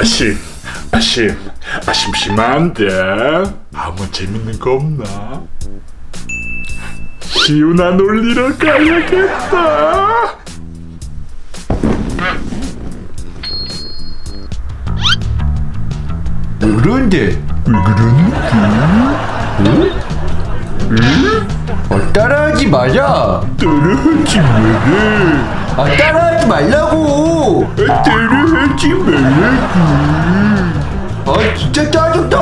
아심, 아심, 아 심심한데 아무 재밌는 거 없나? 시우나 놀리러 가야겠다. 그런데 왜 그러는 응? 응? 어, 따라하지 마자. 따라하지 마라. 아 따라하지 말라고. 아, 따라하지 말라고. 아 진짜 짜증나.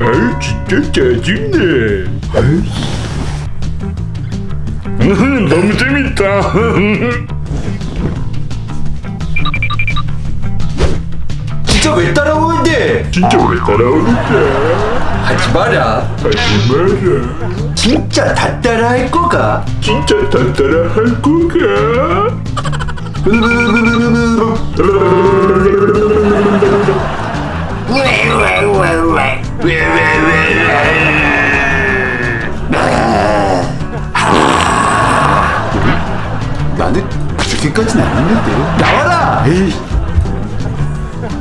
아유 진짜 짜증내. 아유. 너무 재밌다. 진짜 왜 따라오는데? 하지 마라. 하지 마라. 진짜 다 따라할 거가. 진짜 다 따라 할 거가? 나는 그렇게까지는 안 했는데. 나와라. 에이.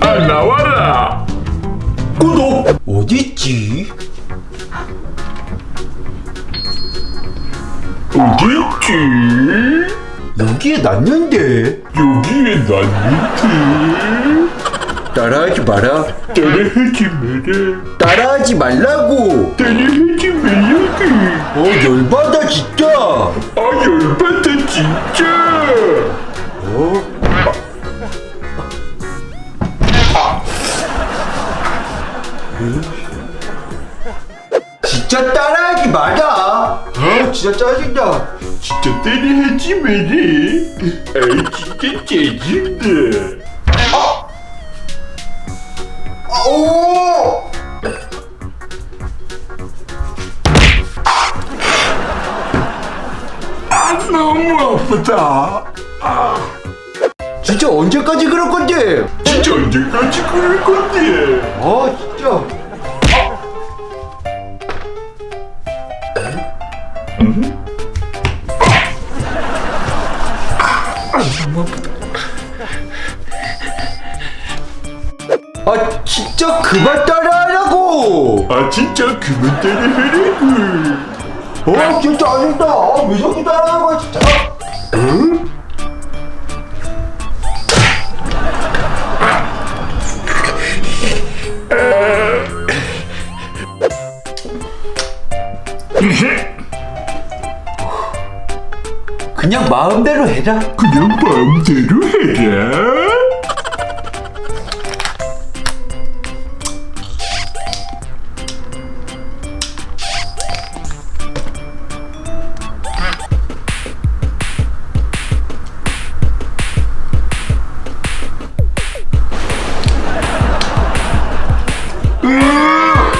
아 나와라. 구독? 어디 있지? 여기에 놨는데. 여기에 놨는데. 따라하지 마라. 따라하지 마라. 따라하지 말라고. 따라하지 말라고. 어 열받아 진짜. 아 열받아 진짜. 진짜 따라하지 마라. 어 진짜 짜증나. 진짜 따라하지 마라. 아 진짜 짜증나. 오! 아 너무 아프다. 진짜 언제까지 그럴 건데? 진짜 언제까지 그럴 건데? 아 진짜. 아 진짜 그만 따라하라고! 아 진짜 그만 따라하라고. 어 진짜 아니다. 아, 왜 자꾸 따라 그냥 마음대로 해라. 그냥 마음대로 해라.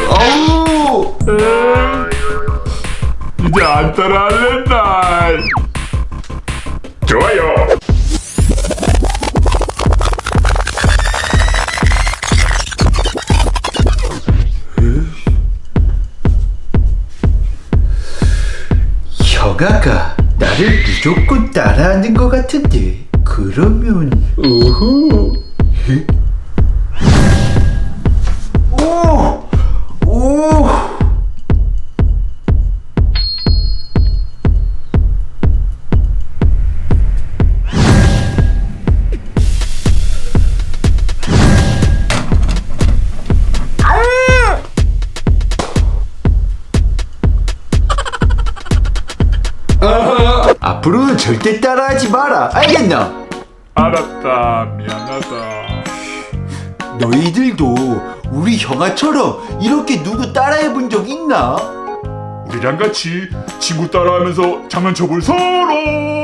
아우! 이제 안 따라할랜다. 좋아요. 혀가가 나를 무조건 따라하는 것 같은데 그러면 오호 앞으로는 절대 따라하지 마라 알겠나? 알았다. 미안하다. 너희들도 우리 형아처럼 이렇게 누구 따라해 본 적 있나? 우리랑 같이 친구 따라하면서 장난쳐볼 서로.